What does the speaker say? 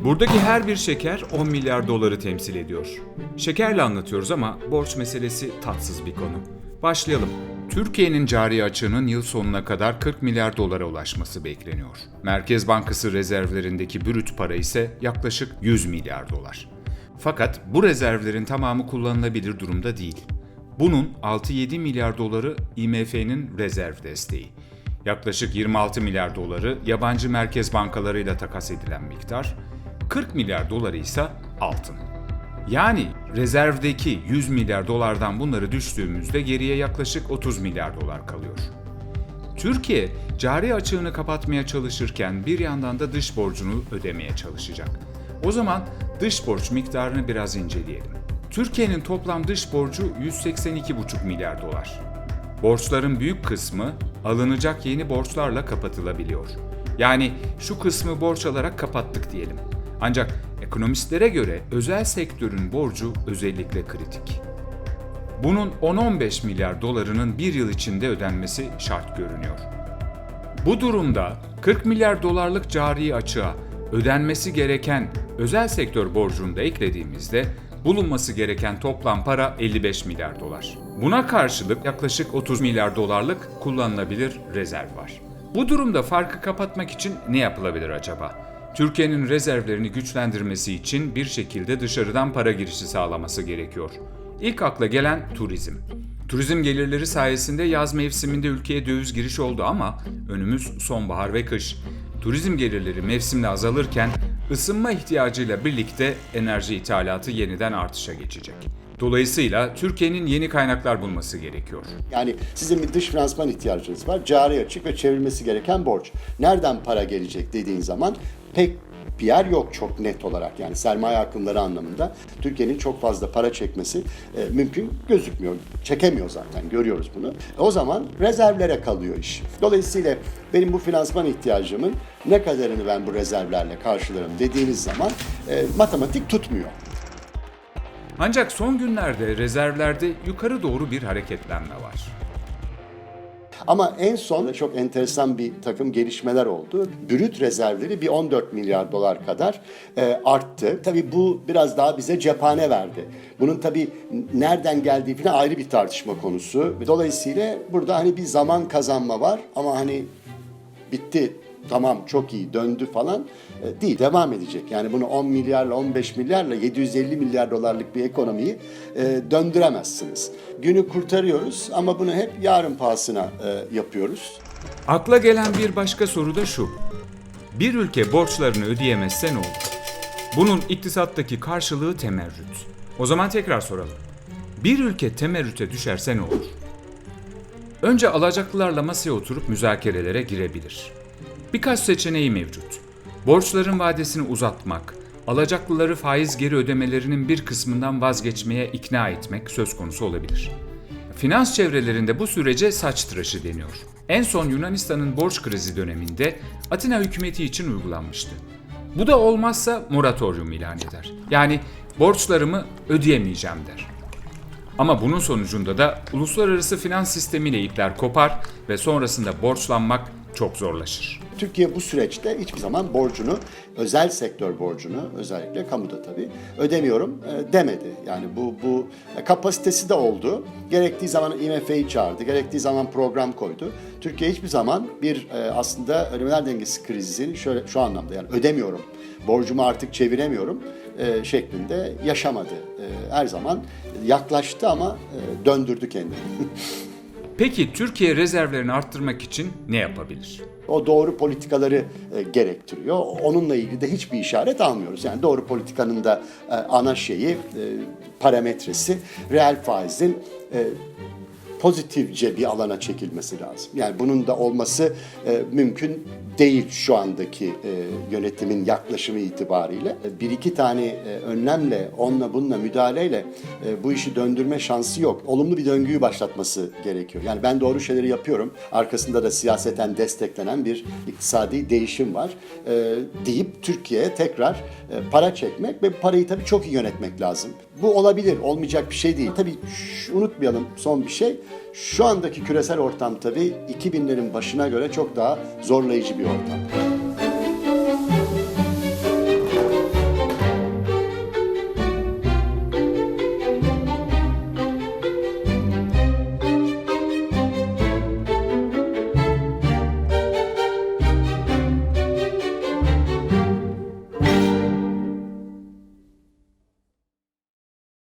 Buradaki her bir şeker 10 milyar doları temsil ediyor. Şekerle anlatıyoruz ama borç meselesi tatsız bir konu. Başlayalım. Türkiye'nin cari açığının yıl sonuna kadar 40 milyar dolara ulaşması bekleniyor. Merkez Bankası rezervlerindeki brüt para ise yaklaşık 100 milyar dolar. Fakat bu rezervlerin tamamı kullanılabilir durumda değil. Bunun 6-7 milyar doları IMF'nin rezerv desteği. Yaklaşık 26 milyar doları yabancı merkez bankalarıyla takas edilen miktar, 40 milyar doları ise altın. Yani rezervdeki 100 milyar dolardan bunları düştüğümüzde geriye yaklaşık 30 milyar dolar kalıyor. Türkiye cari açığını kapatmaya çalışırken bir yandan da dış borcunu ödemeye çalışacak. O zaman dış borç miktarını biraz inceleyelim. Türkiye'nin toplam dış borcu 182,5 milyar dolar. Borçların büyük kısmı alınacak yeni borçlarla kapatılabiliyor. Yani şu kısmı borç alarak kapattık diyelim. Ancak ekonomistlere göre özel sektörün borcu özellikle kritik. Bunun 10-15 milyar dolarının bir yıl içinde ödenmesi şart görünüyor. Bu durumda 40 milyar dolarlık cari açığa ödenmesi gereken özel sektör borcunu da eklediğimizde bulunması gereken toplam para 55 milyar dolar. Buna karşılık yaklaşık 30 milyar dolarlık kullanılabilir rezerv var. Bu durumda farkı kapatmak için ne yapılabilir acaba? Türkiye'nin rezervlerini güçlendirmesi için bir şekilde dışarıdan para girişi sağlaması gerekiyor. İlk akla gelen turizm. Turizm gelirleri sayesinde yaz mevsiminde ülkeye döviz giriş oldu ama önümüz sonbahar ve kış. Turizm gelirleri mevsimle azalırken ısınma ihtiyacıyla birlikte enerji ithalatı yeniden artışa geçecek. Dolayısıyla Türkiye'nin yeni kaynaklar bulması gerekiyor. Yani sizin bir dış finansman ihtiyacınız var. Cari açık ve çevrilmesi gereken borç. Nereden para gelecek dediğin zaman pek bir yer yok çok net olarak yani sermaye akımları anlamında Türkiye'nin çok fazla para çekmesi e, mümkün gözükmüyor. Çekemiyor zaten görüyoruz bunu. O zaman rezervlere kalıyor iş. Dolayısıyla benim bu finansman ihtiyacımın ne kadarını ben bu rezervlerle karşılarım dediğiniz zaman e, matematik tutmuyor. Ancak son günlerde rezervlerde yukarı doğru bir hareketlenme var. Ama en son çok enteresan bir takım gelişmeler oldu. Brüt rezervleri bir 14 milyar dolar kadar e, arttı. Tabii bu biraz daha bize cephane verdi. Bunun tabii nereden geldiği falan ayrı bir tartışma konusu. Dolayısıyla burada hani bir zaman kazanma var ama hani bitti tamam çok iyi döndü falan e, değil devam edecek. Yani bunu 10 milyarla 15 milyarla 750 milyar dolarlık bir ekonomiyi e, döndüremezsiniz. Günü kurtarıyoruz ama bunu hep yarın pahasına e, yapıyoruz. Akla gelen bir başka soru da şu. Bir ülke borçlarını ödeyemezse ne olur? Bunun iktisattaki karşılığı temerrüt. O zaman tekrar soralım. Bir ülke temerrüte düşerse ne olur? Önce alacaklılarla masaya oturup müzakerelere girebilir. Birkaç seçeneği mevcut. Borçların vadesini uzatmak, alacaklıları faiz geri ödemelerinin bir kısmından vazgeçmeye ikna etmek söz konusu olabilir. Finans çevrelerinde bu sürece saç tıraşı deniyor. En son Yunanistan'ın borç krizi döneminde Atina hükümeti için uygulanmıştı. Bu da olmazsa moratoryum ilan eder. Yani borçlarımı ödeyemeyeceğim der. Ama bunun sonucunda da uluslararası finans sistemiyle ipler kopar ve sonrasında borçlanmak çok zorlaşır. Türkiye bu süreçte hiçbir zaman borcunu, özel sektör borcunu özellikle kamuda tabii ödemiyorum e, demedi. Yani bu bu e, kapasitesi de oldu. Gerektiği zaman IMF'yi çağırdı, gerektiği zaman program koydu. Türkiye hiçbir zaman bir e, aslında ödemeler dengesi krizini şöyle şu anlamda yani ödemiyorum, borcumu artık çeviremiyorum şeklinde yaşamadı. Her zaman yaklaştı ama döndürdü kendini. Peki Türkiye rezervlerini arttırmak için ne yapabilir? O doğru politikaları e, gerektiriyor. Onunla ilgili de hiçbir işaret almıyoruz. Yani doğru politikanın da e, ana şeyi, e, parametresi reel faizin pozitifce bir alana çekilmesi lazım. Yani bunun da olması e, mümkün değil şu andaki e, yönetimin yaklaşımı itibariyle. E, Bir iki tane e, önlemle, onunla bununla müdahaleyle e, bu işi döndürme şansı yok. Olumlu bir döngüyü başlatması gerekiyor. Yani ben doğru şeyleri yapıyorum. Arkasında da siyaseten desteklenen bir iktisadi değişim var. E, deyip Türkiye'ye tekrar e, para çekmek ve bu parayı tabii çok iyi yönetmek lazım. Bu olabilir, olmayacak bir şey değil. Tabii unutmayalım son bir şey. Şu andaki küresel ortam tabii 2000'lerin başına göre çok daha zorlayıcı bir ortam.